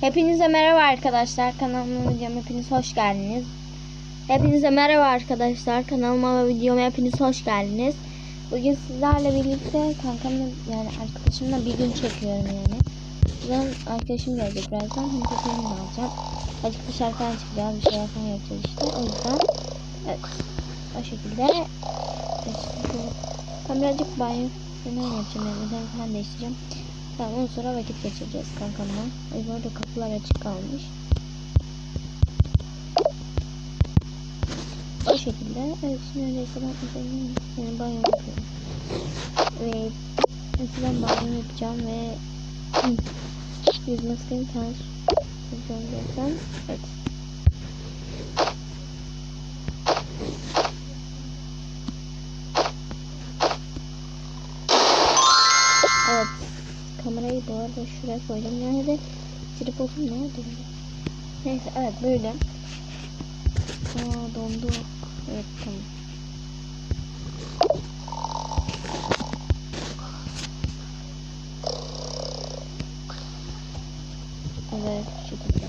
Hepinize merhaba arkadaşlar. Kanalıma videoma hepiniz hoş geldiniz. Hepinize merhaba arkadaşlar. Kanalıma ve videoma hepiniz hoş geldiniz. Bugün sizlerle birlikte kankamla yani arkadaşımla bir gün çekiyorum yani. Birazdan arkadaşım gelecek birazdan. Hem de alacağım. Azıcık dışarı falan çıkacağız. Bir şeyler falan yapacağız işte. O yüzden evet. O şekilde evet, ben birazcık banyo falan yapacağım. Yani üzerimi falan değiştireceğim. Tamam ondan sonra vakit geçireceğiz kankamla. Ay bu arada kapılar açık kalmış. O şekilde. Evet şimdi öyleyse ben üzerine yani banyo yapıyorum. Ve mesela banyo yapacağım ve yüz maskemi falan süreceğim zaten. Evet. Evet. Kamerayı bu arada şuraya koydum. Yani de tripodum nerede? Neyse evet böyle. Aa dondu. Evet tamam. Evet şekilde.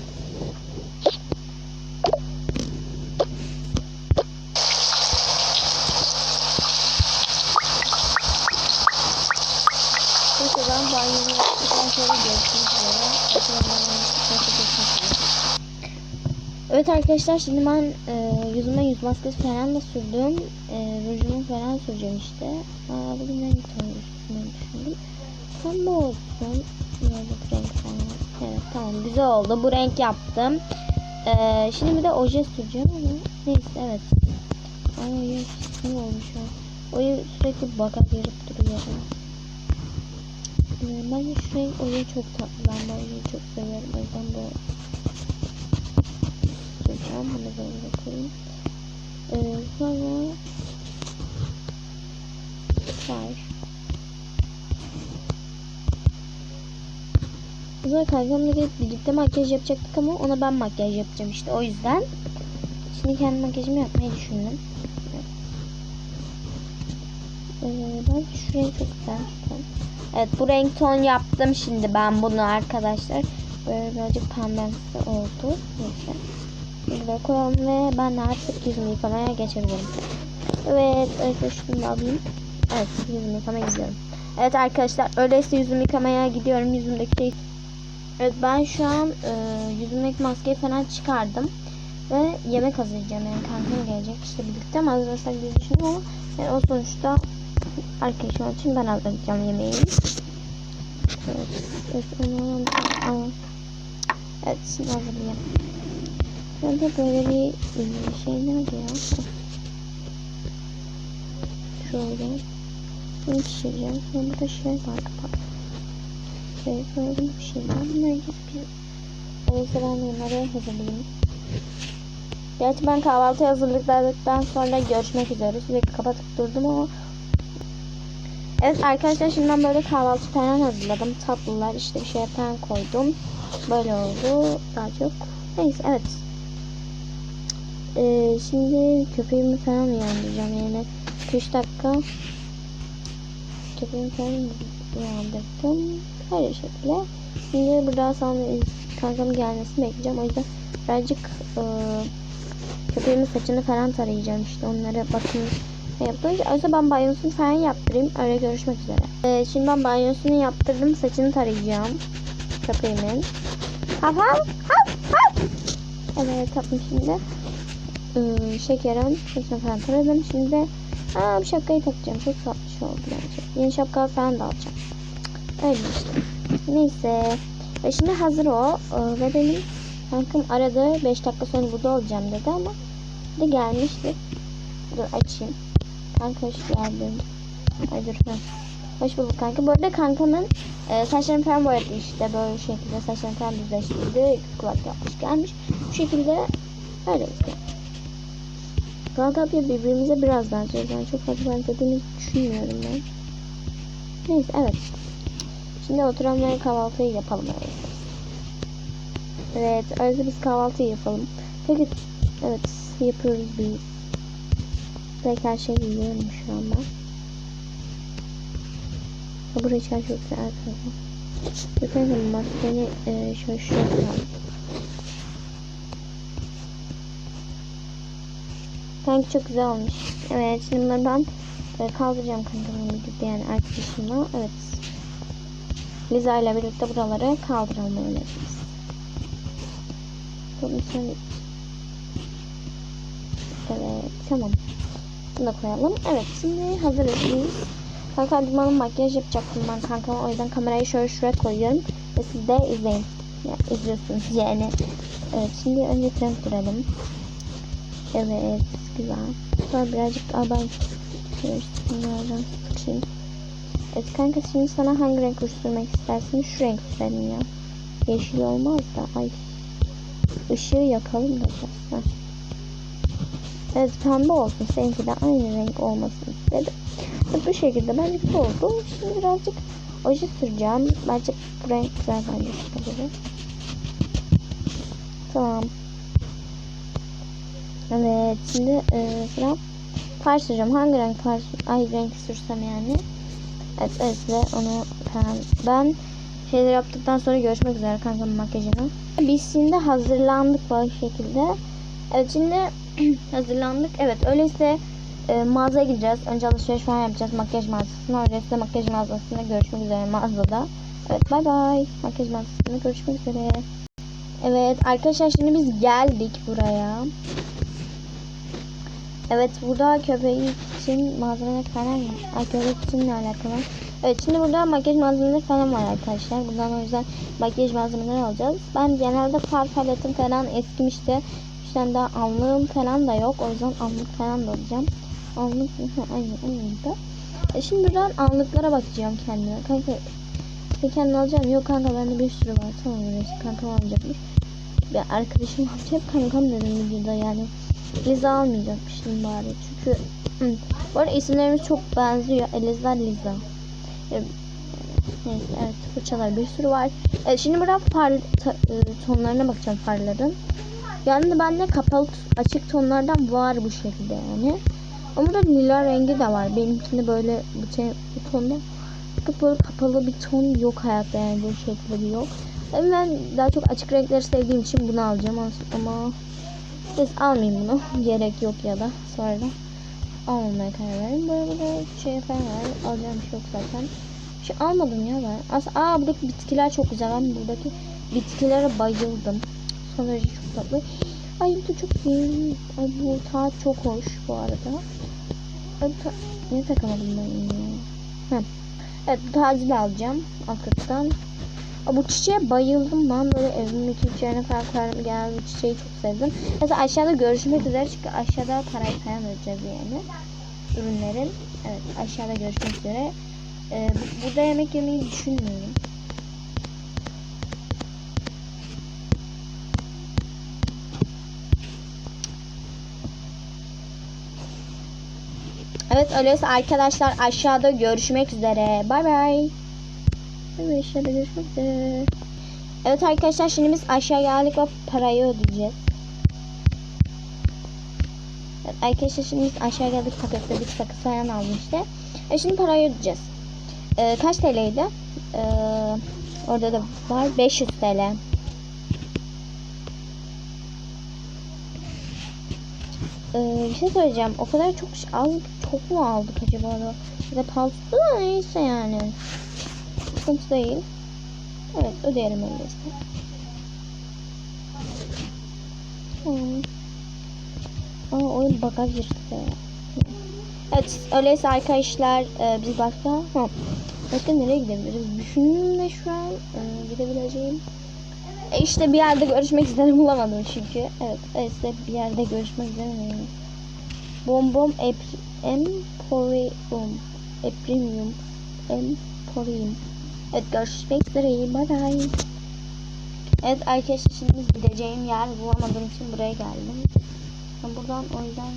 Evet arkadaşlar şimdi ben e, yüzüme yüz maskesi falan da sürdüm. E, rujumu falan süreceğim işte. Aa, bugün renk tonu üstüne düşündüm. Bu olsun. Evet tamam güzel oldu. Bu renk yaptım. E, şimdi bir de oje süreceğim ama neyse evet. Ay ne olmuş o. Oje sürekli baka girip duruyor. Bence şu renk oyu çok tatlı. Ben bu oyu çok seviyorum. O yüzden bu süreceğim. Bunu böyle koyayım. Ee, sonra var. O kankamla birlikte makyaj yapacaktık ama ona ben makyaj yapacağım işte. O yüzden şimdi kendi makyajımı yapmayı düşündüm. Ee, ben şu çok güzel. Tamam. Evet bu renk ton yaptım şimdi ben bunu arkadaşlar. Böyle birazcık pembemsi oldu. Neyse. Burada koyalım ve ben artık yüzümü yıkamaya geçebilirim. Evet öyleyse şunu alayım. Evet yüzümü yıkamaya gidiyorum. Evet arkadaşlar öyleyse yüzümü yıkamaya gidiyorum. Yüzümdeki şey. Evet ben şu an e, yüzümdeki maskeyi falan çıkardım. Ve yemek hazırlayacağım yani kankam gelecek işte birlikte mi hazırlasak diye düşünüyorum ama yani o sonuçta arkadaşım için ben hazırlayacağım yemeği. Evet. Evet, şimdi hazırlayayım. De böyle bir e, şey nerede ya? Şöyle. Bunu pişireceğim. Sonra burada şey var kapak. Şey, sonra bunu pişireceğim. Bunları bir Neyse ben bunları hazırlayayım. Gerçi ben kahvaltı hazırlıklardan sonra görüşmek üzere. Sürekli kapatıp durdum ama Evet arkadaşlar şimdi ben böyle kahvaltı falan hazırladım. Tatlılar işte bir şey falan koydum. Böyle oldu daha çok. Neyse evet. Ee, şimdi köpeğimi falan uyandıracağım yani 3 dakika köpeğimi falan uyandırdım. Öyle şekilde. Şimdi burada sonra kankamın gelmesini bekleyeceğim. O yüzden birazcık e, köpeğimin saçını falan tarayacağım işte onlara bakın yapılır. O yüzden ben banyosunu falan yaptırayım. Öyle görüşmek üzere. Ee, şimdi ben banyosunu yaptırdım. Saçını tarayacağım. Köpeğimin. Hap hap hap hap. Evet tatlım şimdi. Ee, şekerim. Saçını falan taradım. Şimdi de aa, bir şapkayı takacağım. Çok tatlış oldu bence. Yeni şapka falan da alacağım. Öyle işte. Neyse. Ve şimdi hazır o. Ee, ve benim kankam aradı. 5 dakika sonra burada olacağım dedi ama de gelmişti. Dur açayım. Kanka hoş geldin. Ay dur. Hoş bulduk kanka. Bu arada kankamın e, saçlarını falan boyadı işte. Böyle şekilde saçlarını falan düzleştirdi. Kulak yapmış gelmiş. Bu şekilde öyle işte. Kanka birbirimize biraz benziyoruz. Yani çok fazla benzediğimizi düşünmüyorum ben. Neyse evet. Şimdi oturalım ve kahvaltıyı yapalım öyleyse. Evet öyleyse biz kahvaltıyı yapalım. Peki evet yapıyoruz biz. Belki her şey biliyorum şu an ben. Ha, burayı çok güzel arkadaşlar. Kanka maskeni e, şöyle şuraya koyalım. Kanka çok güzel olmuş. Evet şimdi bunları ben e, kaldıracağım kankamın birlikte yani arkadaşımla. Evet. Liza ile birlikte buraları kaldıralım öyle biz. Bunu sen... Evet tamam. Bunu da koyalım. Evet şimdi hazırız biz. Kanka bana makyaj yapacaktım ben kankama. O yüzden kamerayı şöyle şuraya koyuyorum. Ve siz de izleyin. Ya, izliyorsunuz yani. Evet şimdi önce krem sürelim. Evet güzel. Sonra birazcık daha ben sıkıyorum. Sıkayım. Evet kanka şimdi sana hangi renk sürmek istersin? Şu renk sürelim ya. Yeşil olmaz da. Ay. Işığı yakalım da. Heh. Evet pembe olsun. Seninki de aynı renk olmasını istedim. Evet, bu şekilde bence güzel oldu. Şimdi birazcık oje süreceğim. Bence bu renk güzel bence şöyle. Tamam. Evet şimdi e, sıra far süreceğim. Hangi renk far ay renk sürsem yani. Evet evet ve onu falan. Ben şeyler yaptıktan sonra görüşmek üzere kankamın makyajını. Biz şimdi hazırlandık bu şekilde. Evet şimdi hazırlandık. Evet öyleyse e, mağazaya gideceğiz. Önce alışveriş falan yapacağız makyaj mağazasına. Öyleyse makyaj mağazasında görüşmek üzere mağazada. Evet bay bay. Makyaj mağazasında görüşmek üzere. Evet arkadaşlar şimdi biz geldik buraya. Evet burada köpeği için malzemeler falan var. Ay köpek için ne alakalı? Evet şimdi burada makyaj malzemeleri falan var arkadaşlar. Buradan o yüzden makyaj malzemeleri alacağız. Ben genelde far paletim falan eskimişti. İşte daha anlığım falan da yok. O yüzden anlık falan da alacağım. Anlık aynı gibi. E şimdi buradan anlıklara bakacağım kendime. Kanka sen kendin alacaksın. Yok kanka bende bir sürü var. Tamam öyleyse kankam alacakmış. Bir arkadaşım alacak. Kankam dedim videoda yani. Liza almayacakmışım bari. Çünkü hı. bu arada isimlerimiz çok benziyor. Eliza Liza. E, Neyse evet fırçalar bir sürü var. Evet, şimdi burada far e, tonlarına bakacağım farların. Yani bende kapalı açık tonlardan var bu şekilde yani. Ama da lila rengi de var. Benimkinde böyle bu, şey, bu tonda böyle kapalı bir ton yok hayatta yani bu şekilde bir yok. Yani ben daha çok açık renkleri sevdiğim için bunu alacağım ama biz almayayım bunu. Gerek yok ya da sonra da almamaya karar verdim. Böyle böyle şey falan var. Alacağım bir şey yok zaten. Bir şey almadım ya ben. Aslında aa buradaki bitkiler çok güzel. Ben buradaki bitkilere bayıldım. Derece çok tatlı. Ay bu çok iyi. Ay bu taç çok hoş bu arada. Ay bu ta niye takamadım ben ya? Heh. Evet bu tacı da alacağım. Akıttan. Aa, bu çiçeğe bayıldım ben böyle evimin içlerine falan koyarım genelde çiçeği çok sevdim. Mesela aşağıda görüşmek üzere çünkü aşağıda parayı falan vereceğiz yani ürünlerin. Evet aşağıda görüşmek üzere. Ee, bu- burada yemek yemeyi düşünmüyorum. Evet öyleyse arkadaşlar aşağıda görüşmek üzere. Bay bay. Evet aşağıda görüşmek üzere. Evet arkadaşlar şimdi biz aşağı geldik ve parayı ödeyeceğiz. Evet, arkadaşlar şimdi biz aşağı geldik paketledik sakız falan aldım işte. E şimdi parayı ödeyeceğiz. Ee, kaç TL'ydi? Ee, orada da var 500 TL. Ee, bir şey söyleyeceğim. O kadar çok şey aldık. Çok mu aldık acaba da? Bir de pahalı da neyse yani. Sıkıntı değil. Evet ödeyelim öyleyse. Hmm. Aa oyun bagaj yırttı. Evet öyleyse arkadaşlar e, biz başka ha, başka nereye gidebiliriz? Düşündüm de şu an e, gidebileceğim. E işte bir yerde görüşmek üzere bulamadım çünkü. Evet öyleyse bir yerde görüşmek üzere? Bombom Ep- Emporium Eprimium Emporium Evet görüşmek üzere bye bye. Evet arkadaşlar şimdi gideceğim yer bulamadığım için buraya geldim. Ben buradan o yüzden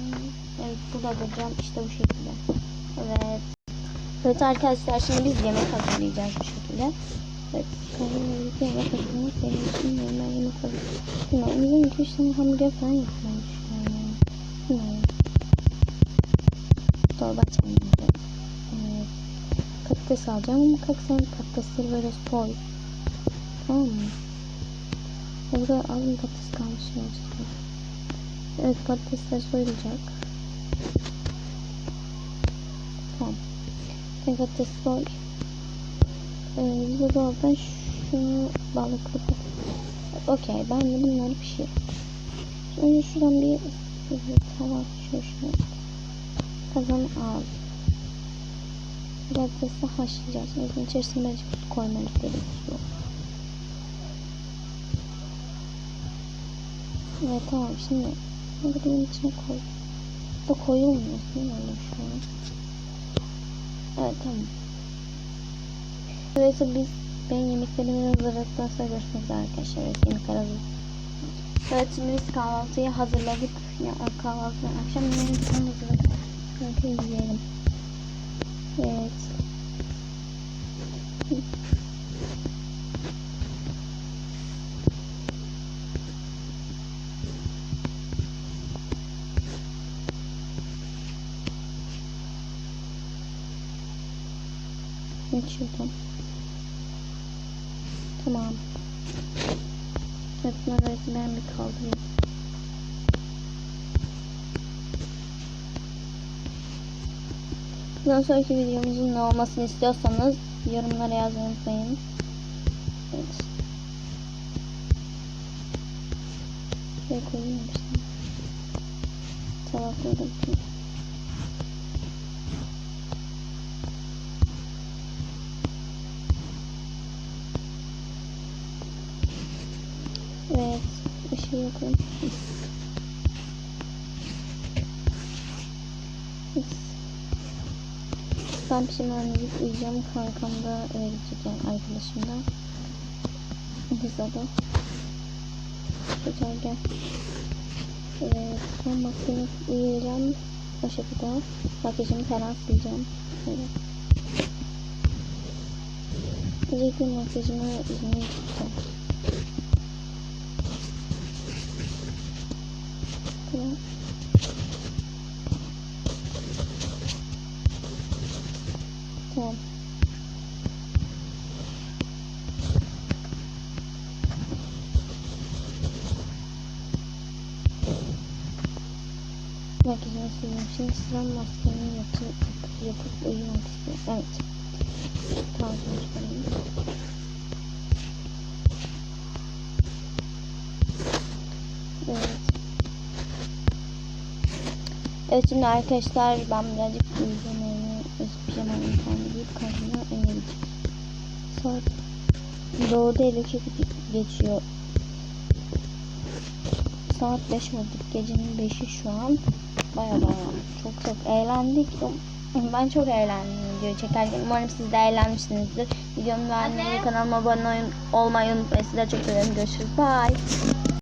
evet burada duracağım işte bu şekilde. Evet. Evet arkadaşlar şimdi biz yemek hazırlayacağız bu şekilde. Evet. Birlikte yemek hazırlamak benim için yemek hazırlamak. Üç tane hamburger falan yapmayı düşünüyorum. Bilmiyorum. Açalım. Evet. Patates alacağım ama tane patatesleri böyle soy. Tamam mı? Burada bir patates kalmış gerçekten. Evet patatesler soyulacak. Tamam. Sen patates soy. Ee, de dolaptan şunu balıklı. Okey ben de bunları pişir. Önce şuradan bir tava şunu. Kazan al. Patatesi haşlayacağız. O içerisine bence su koymamız gerekiyor. Evet tamam şimdi bunu bunun içine koy. Da koyulmuyor değil mi öyle şu an? Evet tamam. Dolayısıyla biz ben yemeklerimi hazırladıktan sonra görüşmek üzere arkadaşlar. Evet yemekler hazır. Evet şimdi biz kahvaltıyı hazırladık. Ya kahvaltı akşam yemeğini hazırladık. Kanka yiyelim. Evet. Şuradan. Tamam. Bunları ben bir kaldırayım. Bundan sonraki videomuzun ne olmasını istiyorsanız yorumlara yazmayı unutmayın. Evet. Şuraya koyayım işte. Bütün. Evet. ışığı yakın. Yes. Ben pişman gidip uyuyacağım. Kankam da eve gidecek yani arkadaşım da. Hızla da. Güzel gel. Evet. Ben makyajımı uyuyacağım. O şekilde. Makyajımı falan sileceğim. Evet. Öncelikle makyajımı yüzümü. Tamam. Tamam. Makyajımı sildim. Şimdi sıram maskemi yapıp, yapıp uyumak istiyorum. Evet. Çıkarayım. Evet. Evet şimdi arkadaşlar ben birazcık uyuyamayı, pijamamı falan giyip kankama eve gideceğim. Saat doğuda 52 geçiyor. Saat 5 oldu. Gecenin 5'i şu an. Baya baya çok çok eğlendik. Ben çok eğlendim video çekerken. Umarım siz de eğlenmişsinizdir. Videomu beğenmeyi, kanalıma abone olmayı unutmayın. Sizleri çok seviyorum. Görüşürüz. Bye.